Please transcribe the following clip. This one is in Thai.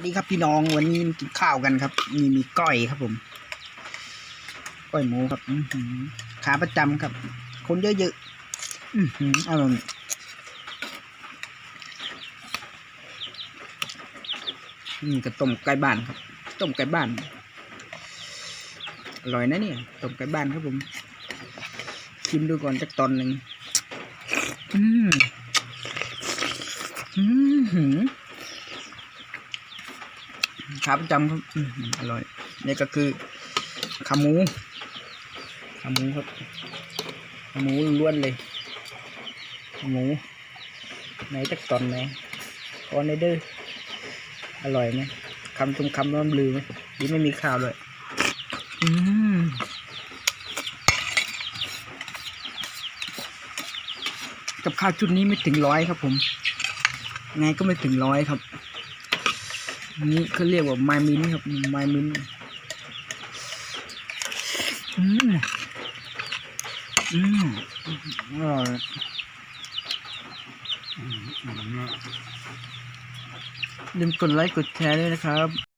สดีครับพี่น้องวันนี้กินข้าวกันครับ มีมีก้อยครับผมก้อยหมูครับขาประจำครับ คนเยอะๆอืออร่อยนี่ก็ต้มไก่บ้านครับต้มไก่บ้านอร่อยนะเนี่ยต้มไก่บ้านครับผมชิมดูก่อนสักตอนหนึ่งอืมอืมหือ ขาประจำครับอื้อหือร่อย นี่ก็คือขาหมูขาหมูครับขาหมูล้วนเลยขาหมูไหนจักตอนไหนขอในเด้ออร่อยไหมคำตุมคำล้อมลือไหมนี่ไม่มีข้าวเลยอืมกับข้าวชุดนี้ไม่ถึงร้อยครับผม ไงก็ไม่ถึงร้อยครับ นี้เขาเรียกว่าไมมินครับไมมินอืมอืมอร่อยลืมกดไลค์กดแชร์ด้วยนะครับ